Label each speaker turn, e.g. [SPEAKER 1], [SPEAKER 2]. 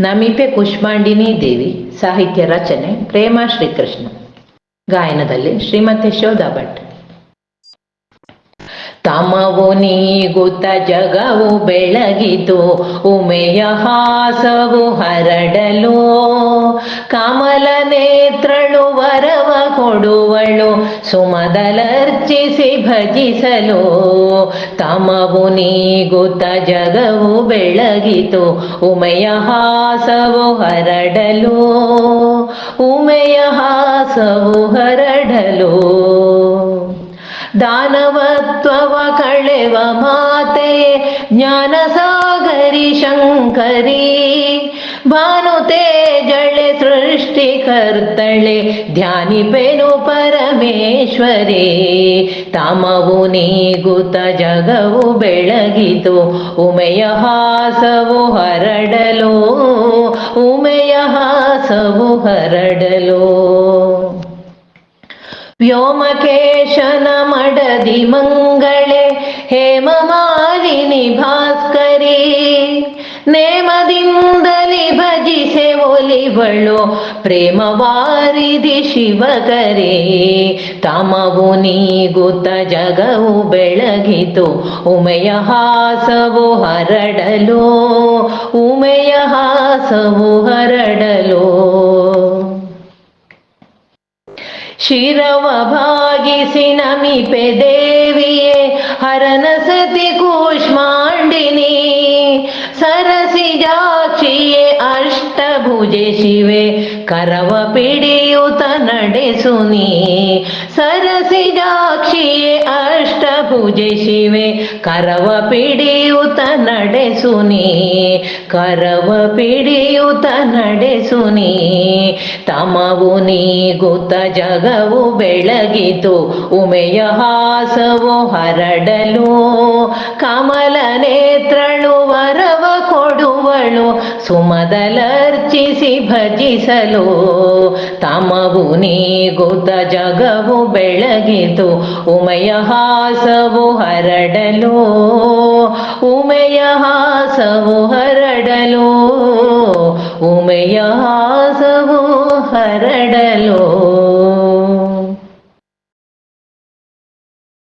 [SPEAKER 1] ನಮಿಪೆ ಕುಷ್ಮಾಂಡಿನಿ ದೇವಿ, ಸಾಹಿತ್ಯ ರಚನೆ, ಪ್ರೇಮ ಶ್ರೀಕೃಷ್ಣ. ಗಾಯನದಲ್ಲಿ ಶ್ರೀಮತಿ ಶೋಧ ಭಟ್. ತಮವು ನೀಗುತ್ತ ಜಗವು ಬೆಳಗಿತು, ಉಮೆಯ ಹಾಸವು ಹರಡಲು ಕಮಲ ನೇತ್ರಳು ಕೊಡುವಳು, ಸುಮದಲರ್ಚಿಸಿ ಭಜಿಸಲು. ತಮವು ನೀಗುತ್ತ ಜಗವು ಬೆಳಗಿತು ಉಮೆಯ ಹಾಸವು ಹರಡಲು. ಉಮೆಯ ಹಾಸವು ಹರಡಲು. ದಾನವತ್ವವ ಕಳೆವ ಮಾತೆ ಜ್ಞಾನ ಸಾಗರಿ ಶಂಕರಿ. ಭಾನು ಜಳೆ ಸೃಷ್ಟಿಕರ್ತಳೆ ಧ್ಯಾನಿಪೆನು ಪರಮೇಶ್ವರೇ. ತಮವು ನೀಗುತ ಜಗವು ಬೆಳಗಿತು ಉಮೆಯ ಹಾಸವು ಹರಡಲು ಉಮೆಯ ಹಾಸವು ಹರಡಲು. ವ್ಯೋಮಕೇಶನ ಮಡದಿ ಮಂಗಳೆ, ಹೇಮಮಾಲಿನಿ ಭಾಸ್ಕರಿ. ನೇಮದಿಂದಲಿ ಭಜಿಸೆ ಒಲಿವಳು ಪ್ರೇಮವಾರಿದಿ ಶಿವಕರಿ, ತಮವು ನೀಗುತ್ತ ಜಗವು ಬೆಳಗಿತು ಉಮೆಯ ಹಾಸವು ಹರಡಲು ಉಮೆಯ ಹಾಸವು ಹರಡಲು. ಶಿರವ ಭಾಗಿಸಿ ನಮಿಪೆ ದೇವಿಯೇ, ಹರನ ಸತಿ ಕೂಷ್ಮಾಂಡಿನಿ, ಸರಸಿ ಜಾಕ್ಷಿಯೇ ಅಷ್ಟಭುಜೆ ಶಿವೆ, ಕರವ ಪಿಡಿಯುತ ನಡೆಸುನಿ ಸರಸಿ ಜಾಕ್ಷಿಯೇ ಅಷ್ಟಭುಜೆ ಶಿವೆ, ಕರವ ಪಿಡಿಯುತ ನಡೆಸುನಿ ಕರವ ಪಿಡಿಯುತ ನಡೆಸುನಿ ತಮವು ನೀಗುತ ಜಗವು ಬೆಳಗಿತು, ಉಮೆಯ ಹಾಸವು ಹರಡಲು. ಕಮಲ ನೇತ್ರಳು ವರವ ಕೊಡುವಳು ಸುಮದಲರ್ಚಿಸಿ ಭಜಿಸಲು. ತಮವು ನೀಗುತ ಜಗವು ಬೆಳಗಿತು ಉಮೆಯ ಹಾಸವು ಹರಡಲು. ಉಮೆಯ ಹಾಸವು ಹರಡಲು ಉಮೆಯ ಹಾಸವು ಹರಡಲು.